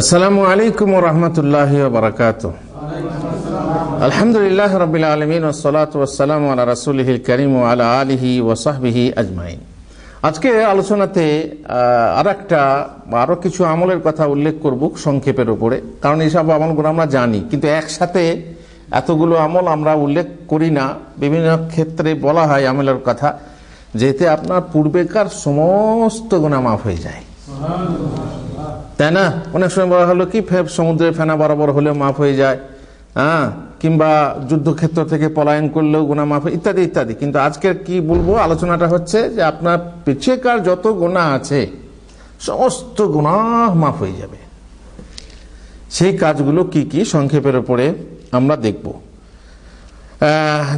আসসালামু আলাইকুম রহমতুল্লাহ বারকাত আলহামদুলিল্লাহ রবিল আলমিন ওসলাত ওসালাম আলা রাসুলহ করিম আলা আলিহি ওসাহবিহি আজমাইন। আজকে আলোচনাতে আর একটা আরও কিছু আমলের কথা উল্লেখ করব সংক্ষেপের উপরে। কারণ এইসব আমলগুলো আমরা জানি, কিন্তু একসাথে এতগুলো আমল আমরা উল্লেখ করি না। বিভিন্ন ক্ষেত্রে বলা হয় আমলের কথা, যেতে আপনার পূর্বেকার সমস্ত গুণা মাফ হয়ে যায়। তাই না? অনেক সময় বলা হলো কি সমুদ্রের ফেনা বরাবর হলেও মাফ হয়ে যায়। হ্যাঁ? কিংবা যুদ্ধক্ষেত্র থেকে পলায়ন করলেও গোনা মাফ ইত্যাদি ইত্যাদি। কিন্তু আজকের কি বলব, আলোচনাটা হচ্ছে যে আপনার পিছিয়েকার যত গোনা আছে, সমস্ত গুণা মাফ হয়ে যাবে। সেই কাজগুলো কি কি সংক্ষেপের উপরে আমরা দেখব।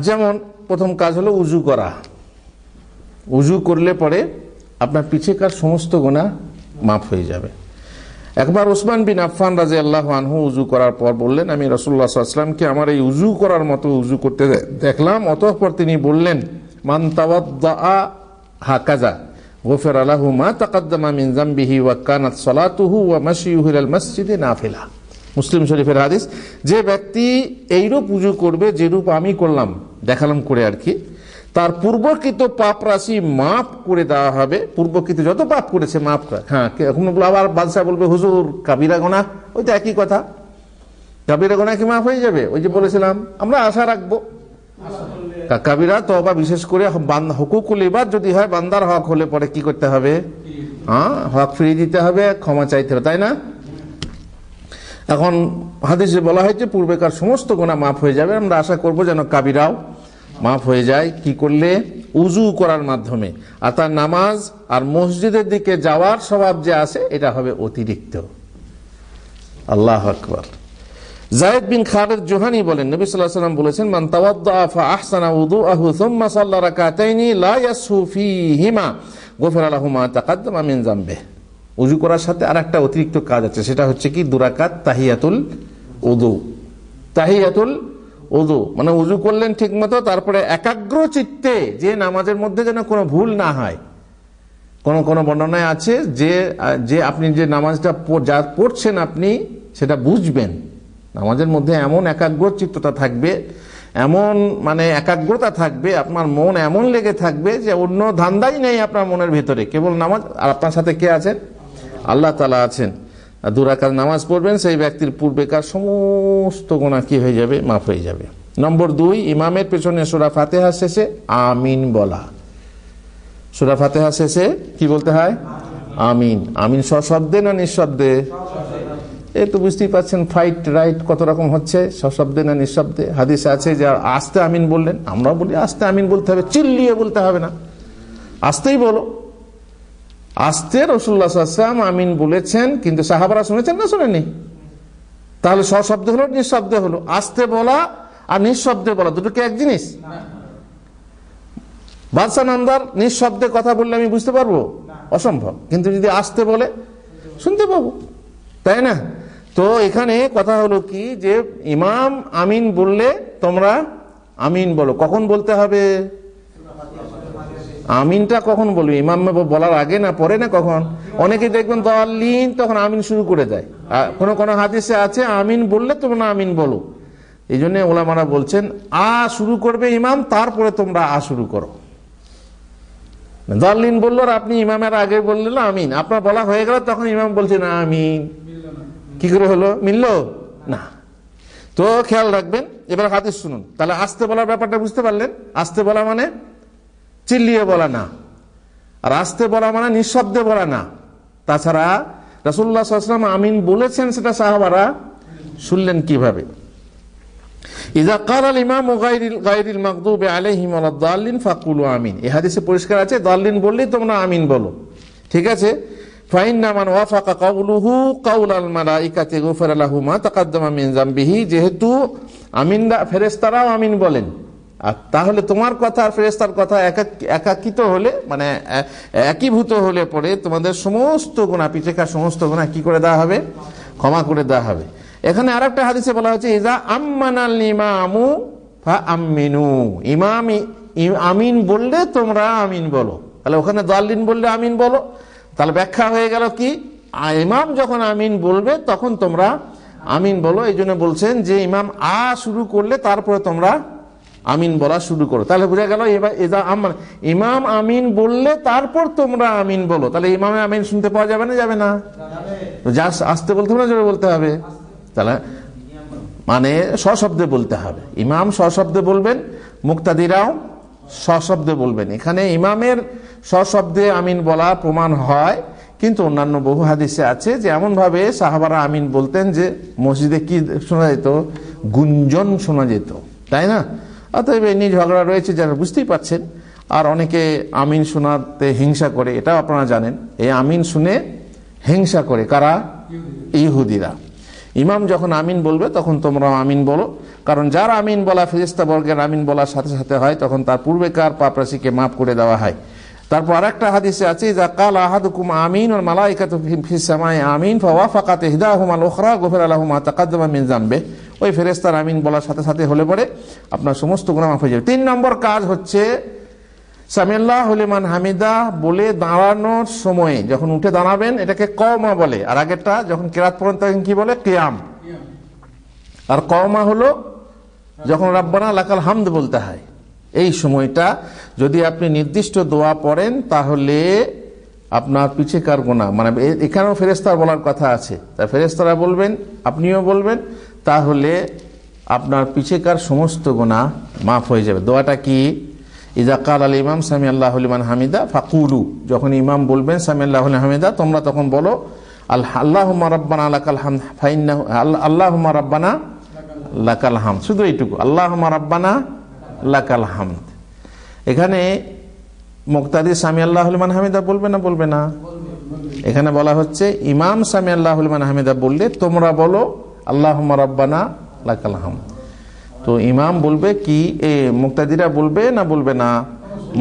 যেমন প্রথম কাজ হলো উজু করা। উজু করলে পরে আপনার পিছিয়েকার সমস্ত গোনা মাফ হয়ে যাবে। একবার ওসমান বিন আফান রাজে আল্লাহ আনহু উজু করার পর বললেন, আমি রসুল্লাহ আসলামকে আমার এই উজু করার মতো উজু করতে দেখলাম, অতঃপর তিনি বললেন, মান হাকাজা গোফের আলাহু মা তাকাদ্দামা মিন জাম্বিহি ওয়া কানাত সালাতুহু ওয়া ইলাল মসজিদে নাফিলা। মুসলিম শরীফের হাদিস, যে ব্যক্তি এইরূপ পুজো করবে, যেরূপ আমি করলাম। দেখালাম করে আর কি। তার পূর্বকৃত পাপ রাশি মাফ করে দেওয়া হবে। পূর্বকৃত যত পাপ করেছে, মাফ করে। হ্যাঁ এখন আবার বাদশাহ বলবে, হুজুর, কাবিরা গোনা। ওই তো একই কথা। কাবিরা গোনা কি মাফ হয়ে যাবে? ওই যে বলেছিলাম, আমরা আশা রাখব। কাবিরা তো তবা বিশেষ করে হুকুকুল এবার যদি হয়, বান্দার হক হলে পরে কি করতে হবে? হ্যাঁ হক ফিরিয়ে দিতে হবে, ক্ষমা চাইতে হবে, তাই না? এখন হাদিসে বলা হয়েছে, পূর্বেকার সমস্ত গোনা মাফ হয়ে যাবে। আমরা আশা করব যেন কাবিরাও মাফ হয়ে যায়, কি করলে? উজু করার মাধ্যমে। আর তার নামাজ আর মসজিদের দিকে যাওয়ার স্বভাব যে আছে, এটা হবে অতিরিক্ত। আল্লাহ আকবর। জায়েদ বিন খালেদ জোহানি বলেন, নবী আলাইহি সাল্লাম বলেছেন, মান তাওয়াদ্দা ফা আহসানা উযুআহু থুম্মা সাল্লা রাকাতাইনি লা ইয়াসহু ফীহিমা গফিরা লাহু মা তাকাদ্দামা মিন যামবিহি। উজু করার সাথে আর একটা অতিরিক্ত কাজ আছে, সেটা হচ্ছে কি? দুরাকাত তাহিয়াতুল উদু। তাহিয়াতুল উজু মানে উজু করলেন ঠিক মতো তারপরে একাগ্র চিত্তে যে নামাজের মধ্যে যেন কোনো ভুল না হয়। কোন কোন বর্ণনায় আছে যে যে আপনি যে নামাজটা যা পড়ছেন আপনি, সেটা বুঝবেন। নামাজের মধ্যে এমন একাগ্র চিত্ততা থাকবে, এমন মানে একাগ্রতা থাকবে, আপনার মন এমন লেগে থাকবে যে অন্য ধান্দাই নেই আপনার মনের ভেতরে। কেবল নামাজ, আর আপনার সাথে কে আছেন? আল্লাহ তালা আছেন। দুরাকার নামাজ পড়বেন, সেই ব্যক্তির পূর্বেকার সমস্ত গোনা কি হয়ে যাবে? মাফ হয়ে যাবে। নম্বর দুই, ইমামের পেছনে সোরা ফাতেহা শেষে আমিন বলা। সোরা ফাতেহা শেষে কি বলতে হয়? আমিন। আমিন সশব্দে না নিঃশব্দে? এ তো বুঝতেই পারছেন ফাইট রাইট কত রকম হচ্ছে, সশব্দে না নিঃশব্দে? হাদিসে আছে যে আস্তে আমিন বললেন, আমরাও বলি আস্তে আমিন বলতে হবে, চিল্লিয়ে বলতে হবে না। আস্তেই বলো। আস্তে রসুল্লাহাম আমিন বলেছেন, কিন্তু সাহাবারা শুনেছেন না শুনেনি তাহলে সশব্দ হলো, নিঃশব্দে হলো। আস্তে বলা আর নিঃশব্দে বলা, দুটো কি এক জিনিস? বাদশাহ নিঃশব্দে কথা বললে আমি বুঝতে পারব? অসম্ভব। কিন্তু যদি আসতে বলে, শুনতে পাবো। তাই না? তো এখানে কথা হলো কি যে, ইমাম আমিন বললে তোমরা আমিন বলো। কখন বলতে হবে? আমিনটা কখন বলবি? ইমাম বলার আগে না পরে না কখন? অনেকে দেখবেন দলিন তখন আমিন শুরু করে দেয়। কোনো কোনো হাদিসে আছে, আমিন বললে তোমরা আমিন বলো। এই জন্য ওলামারা বলছেন, আ শুরু করবে ইমাম, তারপরে তোমরা আ শুরু করো। দলিন বলল আপনি ইমামের আগে বললেন আমিন। আপনার বলা হয়ে গেল, তখন ইমাম বলছেন আমিন। কি করে হলো? মিলল? না। তো খেয়াল রাখবেন, এবার হাদিস শুনুন। তাহলে আসতে বলার ব্যাপারটা বুঝতে পারলেন? আসতে বলা মানে? চিল্লিয়ে বলা না। আর আসতে বলা মানে নিঃশব্দে বলা না। তাছাড়া রাসুল্লাহাম আমিন বলেছেন সেটা সাহাবারা শুনলেন কীভাবে। ইজা ইমাম গাইরিল ফাকুলু আমিন। হাদিসে পরিষ্কার আছে বললেই তোমরা আমিন বলো। ঠিক আছে? যেহেতু আমিনরা, ফেরেশতারাও আমিন বলেন। আর তাহলে তোমার কথা আর ফেরেস্তার কথা একাকিত হলে মানে একীভূত হলে পরে তোমাদের সমস্ত গুণা পিঠেখা সমস্ত গুণা কি করে দেওয়া হবে? ক্ষমা করে দেওয়া হবে। এখানে আর একটা হাদিসে বলা হচ্ছে ইজা আম্মানাল ইমামু ফা আমিনু ইমাম আমিন বললে তোমরা আমিন বলো। তাহলে ওখানে দাল্লিন বললে আমিন বলো। তাহলে ব্যাখ্যা হয়ে গেল কি? ইমাম যখন আমিন বলবে, তখন তোমরা আমিন বলো। এই জন্য বলছেন যে, ইমাম আ শুরু করলে তারপরে তোমরা আমিন বলা শুরু করো। তাহলে বোঝা গেল আম- ইমাম আমিন বললে তারপর তোমরা আমিন বলো। তাহলে ইমামে আমিন শুনতে পাওয়া যাবে না যাবে না? যা আসতে বলতে হবে না জোরে বলতে হবে? তাহলে মানে সশব্দে বলতে হবে। ইমাম সশব্দে বলবেন মুক্তাদিরাও সশব্দে বলবেন। এখানে ইমামের সশব্দে আমিন বলা প্রমাণ হয় কিন্তু অন্যান্য বহু হাদিসে আছে যে এমনভাবে সাহাবারা আমিন বলতেন যে মসজিদে কি শোনা যেত? গুঞ্জন শোনা যেত। তাই না? অতএব এই নিয়ে ঝগড়া রয়েছে যারা বুঝতেই পাচ্ছেন আর অনেকে আমিন শোনাতে হিংসা করে, এটাও আপনারা জানেন। এই আমিন শুনে হিংসা করে কারা? ইহুদিরা। ইমাম যখন আমিন বলবে, তখন তোমরা আমিন বলো। কারণ যার আমিন বলা ফেরিস্তা বর্গের আমিন বলার সাথে সাথে হয়, তখন তার পূর্বেকার পাপরাশিকে মাফ করে দেওয়া হয়। তারপর আরেকটা হাদিসে আছে যা কাল আহাদুকুম আমিন ওর মালাইকাত ফি- ফিস সামাই আমিন, ফাওয়াফাকাত ইহদাহুমা আল উখরা গফির লাহুমা তাকাদ্দামা মিন ওই ফেরেস্তার আমিন বলার সাথে সাথে হলে পরে আপনার সমস্ত গুনাহ মাফ হয়ে যাবে। তিন নম্বর কাজ হচ্ছে, সামিয়াল্লাহ হলিমান হামিদা বলে দাঁড়ানোর সময়ে যখন উঠে দাঁড়াবেন, এটাকে কমা বলে। আর আগেরটা যখন কেরাত পড়েন তখন কি বলে? কেয়াম। আর কমা হলো যখন রাব্বানা লাকাল হামদ বলতে হয়। এই সময়টা যদি আপনি নির্দিষ্ট দোয়া পড়েন, তাহলে আপনার পিছে কার গোনা মানে এখানেও ফেরেস্তার বলার কথা আছে। তা ফেরেস্তারা বলবেন, আপনিও বলবেন তাহলে আপনার পিছেকার সমস্ত গোনা মাফ হয়ে যাবে। দোয়াটা কি? ইজা কাল আল ইমাম সামি আল্লাহ হামিদা, ফাকুলু। যখন ইমাম বলবেন সামি আল্লাহ হামিদা, তোমরা তখন বলো আল্লাহ আল্লাহ রব্বানা লাকাল হাম ফাইন্নাহু আল্লাহ রব্বানা লাকাল হাম শুধু এইটুকু আল্লাহ রাব্বানা লাকাল হামদ। এখানে মুক্তাদি সামি আল্লাহ হলিমান হামিদা বলবে না বলবে না? এখানে বলা হচ্ছে, ইমাম সামি আল্লাহ হলিমান হামিদা বললে তোমরা বলো আল্লাহ রাব্বানা লাকাল তো ইমাম বলবে কি, এ মুক্তাদিরা বলবে না বলবে না?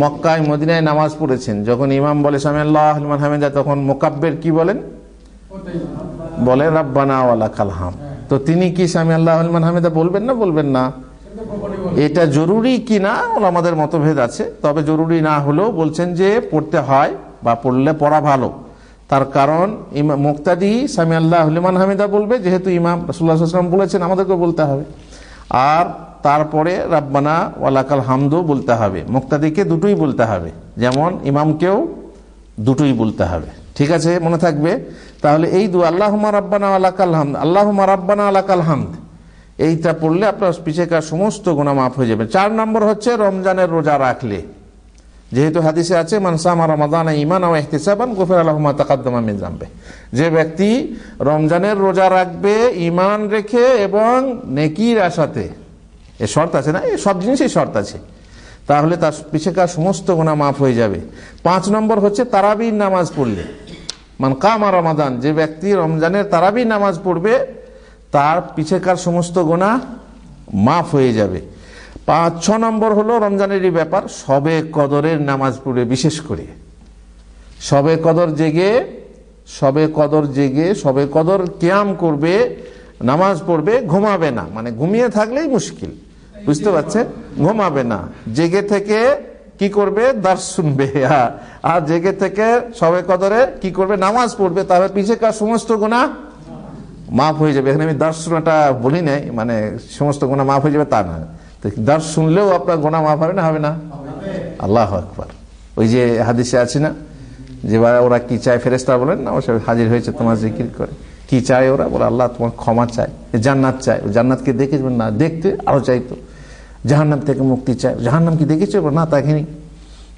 মক্কায়, মদিনায় নামাজ পড়েছেন। যখন ইমাম বলে সামি আল্লাহ হলিমান হামিদা তখন মোকাব্বের কি বলেন? বলে, রাব্বানা ওয়ালা কালহাম তো তিনি কি স্বামী আল্লাহ আলমান হামিদা বলবেন না বলবেন না? এটা জরুরি কি না? আমাদের মতভেদ আছে। তবে জরুরি না হলেও বলছেন যে, পড়তে হয় বা পড়লে পড়া ভালো। তার কারণ ইমা- মুক্তাদি স্বামী আল্লাহ হলিমান হামিদা বলবে, যেহেতু ইমাম রসুল্লাহাম বলেছেন আমাদেরকে বলতে হবে। আর তারপরে রাব্বানা ওয়ালাকাল হামদও বলতে হবে। মুক্তাদিকে দুটোই বলতে হবে। যেমন ইমামকেও দুটোই বলতে হবে। ঠিক আছে? মনে থাকবে? তাহলে এই দু আল্লাহ রাব্বানা আলাকাল হামদ আল্লাহ রাব্বানা আলাকাল হামদ, এইটা পড়লে আপনার পিছেকার সমস্ত গুণা মাফ হয়ে যাবে। চার নম্বর হচ্ছে রমজানের রোজা রাখলে। যেহেতু হাদিসে আছে মানসামা গফির যে ব্যক্তি রমজানের রোজা রাখবে ইমান রেখে এবং নেকির আশাতে, এ শর্ত আছে না? এ সব জিনিসই শর্ত আছে। তাহলে তার পিছেকার সমস্ত গোনা মাফ হয়ে যাবে। পাঁচ নম্বর হচ্ছে তারাবির নামাজ পড়লে। মান কামা রমাদান যে ব্যক্তি রমজানের তারাবির নামাজ পড়বে, তার পিছেকার সমস্ত গোনা মাফ হয়ে যাবে। পাঁচ, ছ নম্বর হলো রমজানেরই ব্যাপার, সবে কদরের নামাজ পড়ে বিশেষ করে। সবে কদর জেগে, সবে কদর জেগে, সবে কদর ক্যাম করবে, নামাজ পড়বে, ঘুমাবে না। মানে ঘুমিয়ে থাকলেই মুশকিল। বুঝতে পারছেন? ঘুমাবে না। জেগে থেকে কি করবে? দাস শুনবে। আর- জেগে থেকে সবে কদরে কি করবে? নামাজ পড়বে। তাহলে পিছে কার সমস্ত গোনা মাফ হয়ে যাবে। এখানে আমি দর্শনটা বলি নাই। মানে সমস্ত গোনা মাফ হয়ে যাবে তা না। দর্শ শুনলেও আপনার গোনা মাফ হবে না হবে না? আল্লাহ আকবার। ওই যে হাদিসে আছে না যে ওরা কি চায় ফেরেস্তা বলেন না ওসব হাজির হয়েছে তোমার জিকির করে। কি চায় ওরা? বলে আল্লাহ তোমার ক্ষমা চায় জান্নাত চায়। জান্নাতকে দেখেছেন না দেখতে আরও চাইতো। জাহান্নাম থেকে মুক্তি চায়। জাহান্নাম কি দেখেছ? না তাকেনি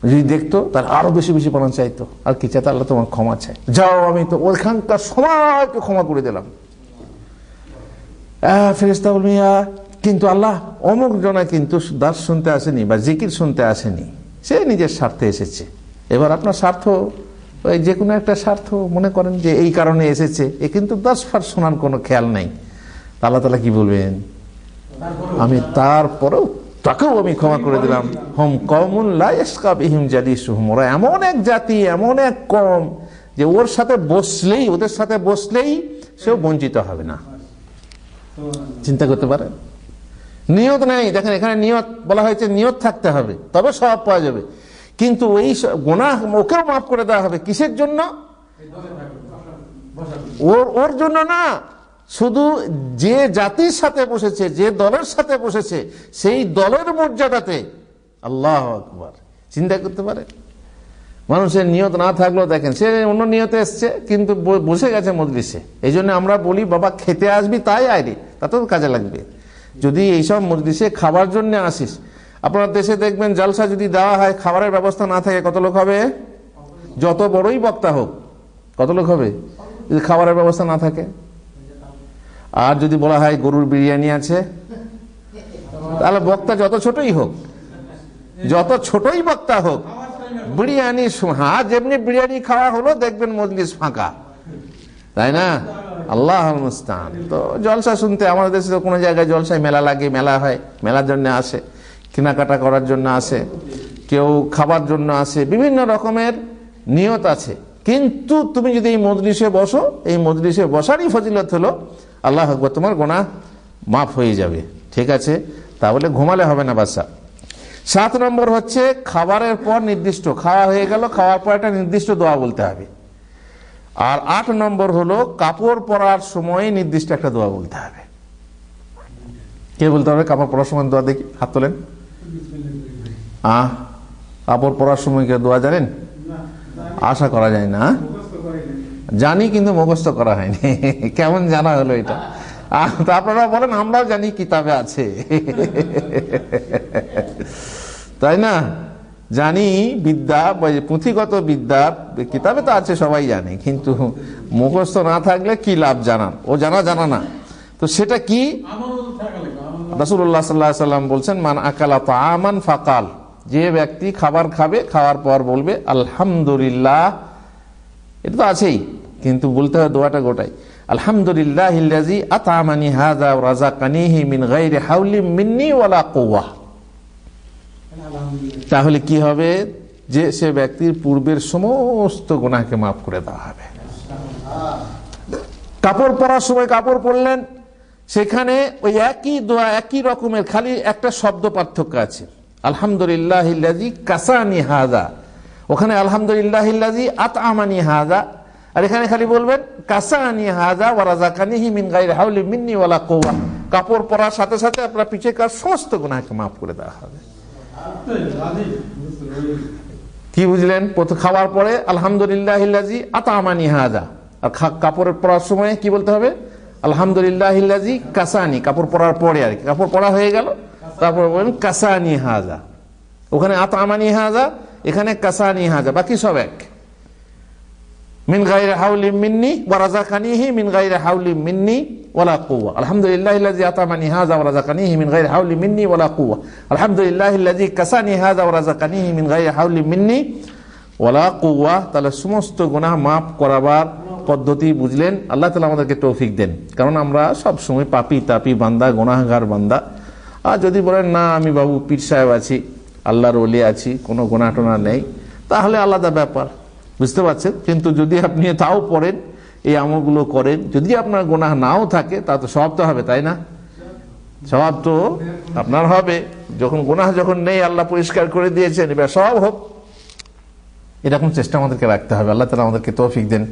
যদি দেখতো তার আরও বেশি বেশি পালন চাইতো। আর কি চাইতো? আল্লাহ তোমার ক্ষমা চায়। যাও আমি তো ওইখানকার সময়কে ক্ষমা করে দিলাম। আহ, ফেরেশতা বলবি কিন্তু আল্লাহ অমুক জনা কিন্তু দাস শুনতে আসেনি বা জিকির শুনতে আসেনি। সে নিজের স্বার্থে এসেছে। এবার আপনার স্বার্থ, ওই যে কোনো একটা স্বার্থ মনে করেন যে এই কারণে এসেছে, এ কিন্তু দশ ফার শোনার কোনো খেয়াল নেই। আল্লাহ তালা কি বলবেন? আমি তারপরেও তাকেও আমি ক্ষমা করে দিলাম। হোম কমুন লাইসকাবিহিম জাদি সুহম ওরা এমন এক জাতি, এমন এক কম যে ওর সাথে বসলেই, ওদের সাথে বসলেই সেও বঞ্চিত হবে না। চিন্তা করতে পারেন? নিয়ত নেই। দেখেন এখানে নিয়ত বলা হয়েছে, নিয়ত থাকতে হবে, তবে সব পাওয়া যাবে। কিন্তু এই গোনা ওকেও মাফ করে দেওয়া হবে। কিসের জন্য? ওর ওর জন্য না। শুধু যে জাতির সাথে বসেছে, যে দলের সাথে বসেছে, সেই দলের মর্যাদাতে। আল্লাহ আকবার। চিন্তা করতে পারে? মানুষের নিয়ত না থাকলেও দেখেন, সে অন্য নিয়তে এসছে, কিন্তু বসে গেছে মজলিসে। এই আমরা বলি, বাবা, খেতে আসবি তাই আয়রে তাতেও কাজে লাগবে। যদি এইসব মজলিসে খাবার জন্য আসিস, আপনার দেশে দেখবেন জালসা যদি দেওয়া হয়, খাবারের ব্যবস্থা না থাকে, কত লোক হবে? যত বড়ই বক্তা হোক, কত লোক হবে যদি খাবারের ব্যবস্থা না থাকে? আর যদি বলা হয় গরুর বিরিয়ানি আছে, তাহলে বক্তা যত ছোটই হোক, যত ছোটই বক্তা হোক, বিরিয়ানি হ্যাঁ যেমনি বিরিয়ানি খাওয়া হলো, দেখবেন মজলিস ফাঁকা। তাই না? আল্লাহ মুস্তান তো জলসা শুনতে আমাদের দেশে তো কোনো জায়গায় জলসায় মেলা লাগে, মেলা হয়, মেলার জন্য আসে, কেনাকাটা করার জন্য আসে, কেউ খাবার জন্য আসে, বিভিন্ন রকমের নিয়ত আছে। কিন্তু তুমি যদি এই মজলিসে বসো, এই মজলিসে বসারই ফজিলত হলো, আল্লাহ আকবর, তোমার গোনা মাফ হয়ে যাবে। ঠিক আছে? তাহলে ঘুমালে হবে না বাচ্চা সাত নম্বর হচ্ছে, খাবারের পর নির্দিষ্ট, খাওয়া হয়ে গেল, খাওয়ার পর একটা নির্দিষ্ট দোয়া বলতে হবে। আর আট নম্বর হলো, কাপড় পরার সময় নির্দিষ্ট একটা দোয়া বলতে হবে। কে বলতে হবে? কাপড় পরার সময় দোয়া দেখি, হাত তোলেন। আহ, কাপড় পরার সময় কে দোয়া জানেন? আশা করা যায় না জানি কিন্তু মুখস্থ করা হয়নি। কেমন জানা হলো এটা? তো আপনারা বলেন, আমরাও জানি কিতাবে আছে। তাই না? জানি বিদ্যা পুঁথিগত বিদ্যা, কিতাবে তো আছে, সবাই জানে। কিন্তু মুখস্থ না থাকলে কি লাভ জানান ও জানা জানা না। তো সেটা কি? রাসুল্লাহ সাল্লাহ বলছেন, মান আকালা তামান ফাকাল। যে ব্যক্তি খাবার খাবে, খাওয়ার পর বলবে, আলহামদুলিল্লাহ। এটা তো আছেই, কিন্তু বলতে হবে দোয়াটা গোটাই। আলহামদুলিল্লাহ আতামানি হাযা ওয়া রাযাকানিহি মিন গায়রি হাওলি মিন্নি ওয়ালা কুওয়া। তাহলে কি হবে? যে সে ব্যক্তির পূর্বের সমস্ত গুনাহকে মাফ করে দেওয়া হবে। কাপড় পরার সময় কাপড় পরলেন, সেখানে ওই একই দোয়া, একই রকমের, খালি একটা শব্দ পার্থক্য আছে। আলহামদুলিল্লাহ কাসানি হাজা ওখানে আলহামদুলিল্লাহ আত আমানি হাজা আর এখানে খালি বলবেন, কাসানি হাজা ওয়ারাজাকানিহি মিন গাইর হাউলি মিন্নি ওয়ালা কৌয়া কাপড় পরার সাথে সাথে আপনার পিছিয়ে কার সমস্ত গুনাহকে মাফ করে দেওয়া হবে। কি বুঝলেন? খাওয়ার পরে আলহামদুলিল্লাহ আতামানি হাজা আর কাপড় পরার সময় কি বলতে হবে? আলহামদুলিল্লাহ কাসানি। কাপড় পরার পরে আর কি। কাপড় পরা হয়ে গেল, তারপর বলেন কাসানি হাজা ওখানে আতামানি হাজা এখানে কাসানি হাজা বাকি সব এক। মিন গাইরে হাউলি মিন্নি ওয়া রাজাকানিহি মিন গাইরে হাউলি মিন্নি ওয়ালা কুয়া আলহামদুলিল্লাহ ইল্লাযী আতামানি হাযা ওয়া রাযাকানিহি মিন গাইরি হাউলি মিন্নি ওয়ালা কুয়া আলহামদুলিল্লাহ ইল্লাযী কাসানি হাযা ওয়া রাযাকানিহি মিন গাইরি হাউলি মিন্নি ওয়ালা কুয়া তাহলে সমস্ত গুনাহ মাফ করাবার পদ্ধতি বুঝলেন। আল্লাহ তালা আমাদেরকে তৌফিক দেন। কারণ আমরা সব সময় পাপি তাপি বান্দা, গোনাহগার বান্দা। আর যদি বলেন, না, আমি বাবু পীর সাহেব আছি, আল্লাহর ওলি আছি, কোনো গোনা টোনা নেই, তাহলে আলাদা ব্যাপার। বুঝতে পারছেন? কিন্তু যদি আপনি তাও পড়েন, এই আমলগুলো করেন, যদি আপনার গোনা নাও থাকে, তা তো স্বভাব তো হবে, তাই না? স্বভাব তো আপনার হবে। যখন গোনাহ যখন নেই, আল্লাহ পরিষ্কার করে দিয়েছেন, এবার স্বভাব হোক। এরকম চেষ্টা আমাদেরকে রাখতে হবে। আল্লাহ তালা আমাদেরকে তৌফিক দেন।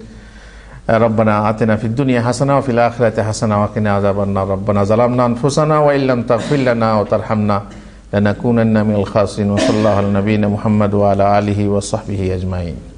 রব্বানা আতেনা ফিদ দুনিয়া হাসানা ফিল আখরাতে হাসানা ওয়াকিনা আযাবান্না রব্বানা যালামনা আনফুসানা ওয়া ইল্লাম তাগফির লানা ওয়া তারহামনা লানাকুনান্না মিনাল খাসিন ওয়া সাল্লাল্লাহু আলা নবিয়িনা মুহাম্মদ ওয়া আলা আলিহি ওয়া সাহবিহি আজমাইন।